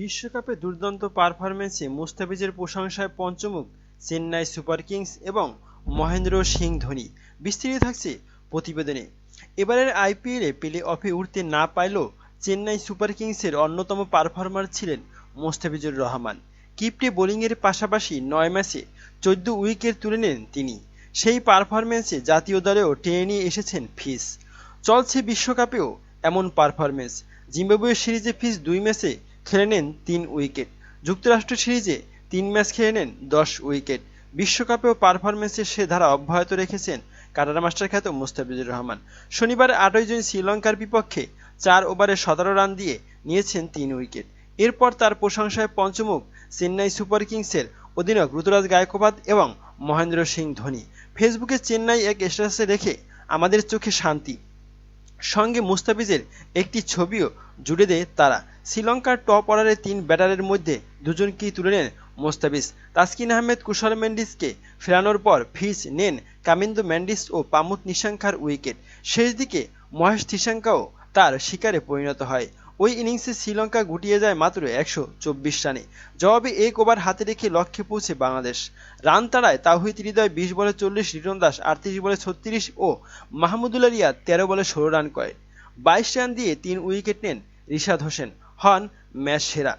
বিশ্বকাপে দুর্দান্ত পারফরমেন্সে মুস্তাফিজের প্রশংসায় পঞ্চমুখ চেন্নাই সুপার কিংস এবং মহেন্দ্র সিং ধোনি। বিস্তৃত থাকছে প্রতিবেদনে। এবারের আইপিএলে প্লে অফে উঠতে না পারলেও চেন্নাই সুপার কিংসের অন্যতম পারফর্মার ছিলেন মোস্তাফিজুর রহমান। কিপ্টে বোলিংয়ের পাশাপাশি নয় ম্যাচে চোদ্দ উইকেট তুলে নেন তিনি। সেই পারফরমেন্সে জাতীয় দলেও টেনে নিয়ে এসেছেন ফিস চলছে বিশ্বকাপেও এমন পারফরমেন্স জিম্বাবুয়ে সিরিজে ফিস দুই ম্যাচে খেলে নেন তিন উইকেট। যুক্তরাষ্ট্র সিরিজে তিন ম্যাচ খেলে নেন দশ উইকেট। বিশ্বকাপেও পারফরমেন্সের সে ধারা অব্যাহত রেখেছেন কাটার মাস্টার খ্যাত মুস্তাফিজুর রহমান। শনিবার আটই জুন শ্রীলঙ্কার বিপক্ষে চার ওভারে সতেরো রান দিয়ে নিয়েছেন তিন উইকেট। এরপর তার প্রশংসায় পঞ্চমুখ চেন্নাই সুপার কিংসের অধিনায়ক ঋতুরাজ গায়কোবাদ এবং মহেন্দ্র সিং ধোনি। ফেসবুকে চেন্নাই এক স্ট্যাটাসে রেখে আমাদের চোখে শান্তি। সঙ্গে মুস্তাফিজের একটি ছবিও জুড়ে দেয় তারা। শ্রীলঙ্কার টপ অর্ডারের তিন ব্যাটারের মধ্যে দুজনকেই তুলে নেন মোস্তাফিজ। তাসকিন আহমেদ, কুশল মেন্ডিসকে ফেরানোর পর ফিস নেন কামিন্দু ম্যান্ডিস ও পামুত নিশাঙ্কার উইকেট। শেষ দিকে মহেশ থিশাঙ্কাও তার শিকারে পরিণত হয়। ওই ইনিংসে শ্রীলঙ্কা গুটিয়ে যায় মাত্র একশো চব্বিশ রানে। জবাবে এক ওভার হাতে রেখে লক্ষ্যে পৌঁছে বাংলাদেশ। রান তাড়ায় তাহিদ হৃদয় বিশ বলে চল্লিশ রিটন দাস আটত্রিশ বলে ছত্রিশ ও মাহমুদুল্লাহ রিয়াদ তেরো বলে ষোলো রান করে। বাইশ রান দিয়ে তিন উইকেট নেন রিশাদ হোসেন। হন ম্যাচ সেরা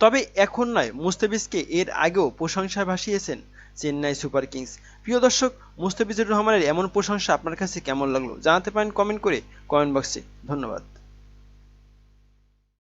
তবে এখন নয়, মুস্তাফিজকে এর আগেও প্রশংসা ভাসিয়েছেন চেন্নাই সুপার কিংস। প্রিয় দর্শক, মুস্তাফিজুর রহমানের এমন প্রশংসা আপনার কাছে কেমন লাগল জানাতে পারেন কমেন্ট করে কমেন্ট বক্সে। ধন্যবাদ।